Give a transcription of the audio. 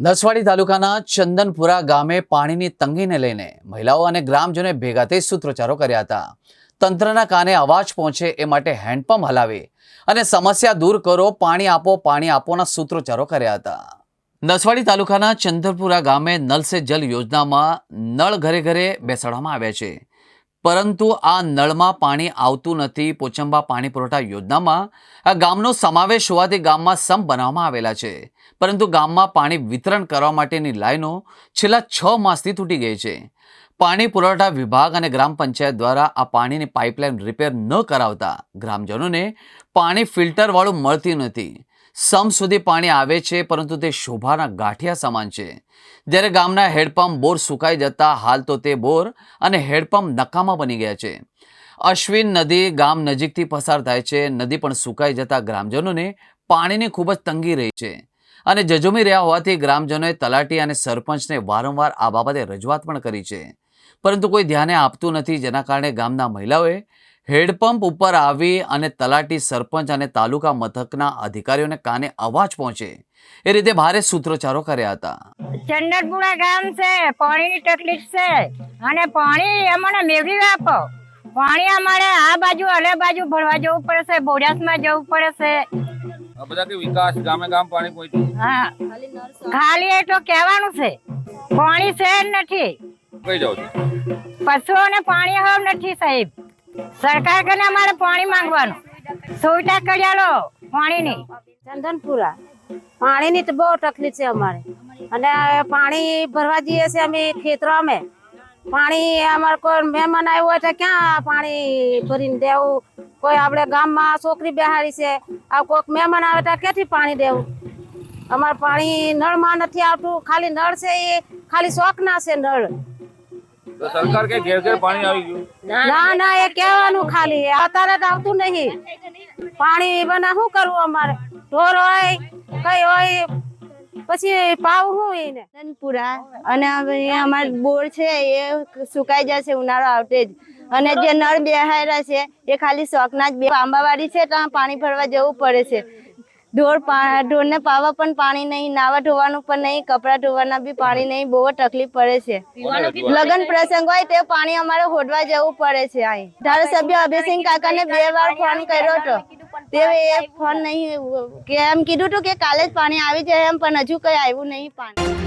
નસવાડી તાલુકાના ચંદનપુરા ગામે પાણીની તંગીને લઈને મહિલાઓ અને ગ્રામજનોએ ભેગા થઈ સૂત્રોચ્ચારો કર્યા હતા. તંત્રના કાને અવાજ પહોંચે એ માટે હેન્ડપંપ હલાવી અને સમસ્યા દૂર કરો, પાણી આપો, પાણી આપોના સૂત્રોચ્ચારો કર્યા હતા. નસવાડી તાલુકાના ચંદનપુરા ગામે નલ સે જલ યોજનામાં નળ ઘરે ઘરે બેસાડવામાં આવ્યા છે. પરંતુ આ નળમાં પાણી આવતું નથી. પોચંબા પાણી પુરવઠા યોજનામાં આ ગામનો સમાવેશ હોવાથી ગામમાં સંપ બનાવવામાં આવેલા છે. પરંતુ ગામમાં પાણી વિતરણ કરવા માટેની લાઈનો છેલ્લા છ માસથી તૂટી ગઈ છે. પાણી પુરવઠા વિભાગ અને ગ્રામ પંચાયત દ્વારા આ પાણીની પાઇપલાઇન રિપેર ન કરાવતા ગ્રામજનોને પાણી ફિલ્ટરવાળું મળતી નથી. સમ સુધી પાણી આવે છે, પરંતુ તે શોભાના ગાંઠિયા સમાન છે. જ્યારે ગામના હેડપંપ બોર સુકાઈ જતા હાલ તો તે બોર અને હેડપંપ નકામા બની ગયા છે. અશ્વિન નદી ગામ નજીકથી પસાર થાય છે. નદી પણ સુકાઈ જતા ગ્રામજનોને પાણીની ખૂબ જ તંગી રહી છે અને જજુમી રહ્યા હોવાથી ગ્રામજનોએ તલાટી અને સરપંચને વારંવાર આ બાબતે રજૂઆત પણ કરી છે. પરંતુ કોઈ ધ્યાને આપતું નથી, જેના કારણે ગામના મહિલાઓએ હેડપંપ ઉપર આવી અને તલાટી સરપંચ અને તાલુકા મથકના અધિકારીઓને કાને અવાજ પહોંચે? એ રીતે ભારે સૂત્રોચ્ચારો કર્યા હતા. ચંદરપુરા ગામ છે પાણીની તકલીફ છે અને પાણી અમને મેળવી આપો. પાણી અમારે આ બાજુ અલે બાજુ ભરવા જવું પડે છે બોડાસમાં જવું પડે છે બધા કે વિકાસ ગામે ગામ પાણી પહોંચ્યું. હા. ખાલી એ તો કહેવાનું છે પાણી છે જ નથી. કઈ જાવ પશુઓને પાણી હવે નથી સાહેબ. સરકાર કને અમારે પાણી માંગવાનું? સુવિધા કરી આલો પાણીની. ચંદનપુરા પાણીની તો બહુ તકલીફ છે અમારે. અને પાણી ભરવા જઈએ છીએ અમે ખેતરો અમે. પાણી અમારે કોઈ મહેમાન આવ્યું હોય તો ક્યાં પાણી ભરીને દેવું? કોઈ આપણે ગામમાં છોકરી બેહાડી છે, આ કોઈક મહેમાન આવે તો ક્યાંથી પાણી દેવું? અમારે પાણી નળમાં નથી આવતું, ખાલી નળ છે એ, ખાલી શોખના છે નળ. તો સરકાર કે ઘેર ઘેર પાણી આવી ગયું. ના ના એ કહેવાનું ખાલી. અત્યારે તો આવતું નહીં. પાણી બના શું કરવું અમારે? ઢોર હોય કઈ હોય પછી પાવ હું એને? ચંદનપુરા અને હવે અમારે બોર છે એ સુકાઈ જશે ઉનાળો આવતે જ. અને જે નળ બેહાયરા છે એ ખાલી શોખના જ બે આંબાવાડી છે ત્યાં પાણી ભરવા જવું પડે છે. ઢોર ઢોરને પાવા પણ પાણી નહીં નાવા ધોવાનું પણ નહીં કપડાં ધોવાના બી પાણી નહીં બહુ તકલીફ પડે છે. લગ્ન પ્રસંગ હોય તે પાણી અમારે હોડવા જવું પડે છે અહીં. ધારાસભ્ય અભયસિંહ કાકાને બે વાર ફોન કર્યો હતો. તે એ ફોન નહીં કે એમ કીધું હતું કે કાલે જ પાણી આવી જાય એમ પણ હજુ કઈ આવ્યું નહીં પાણી.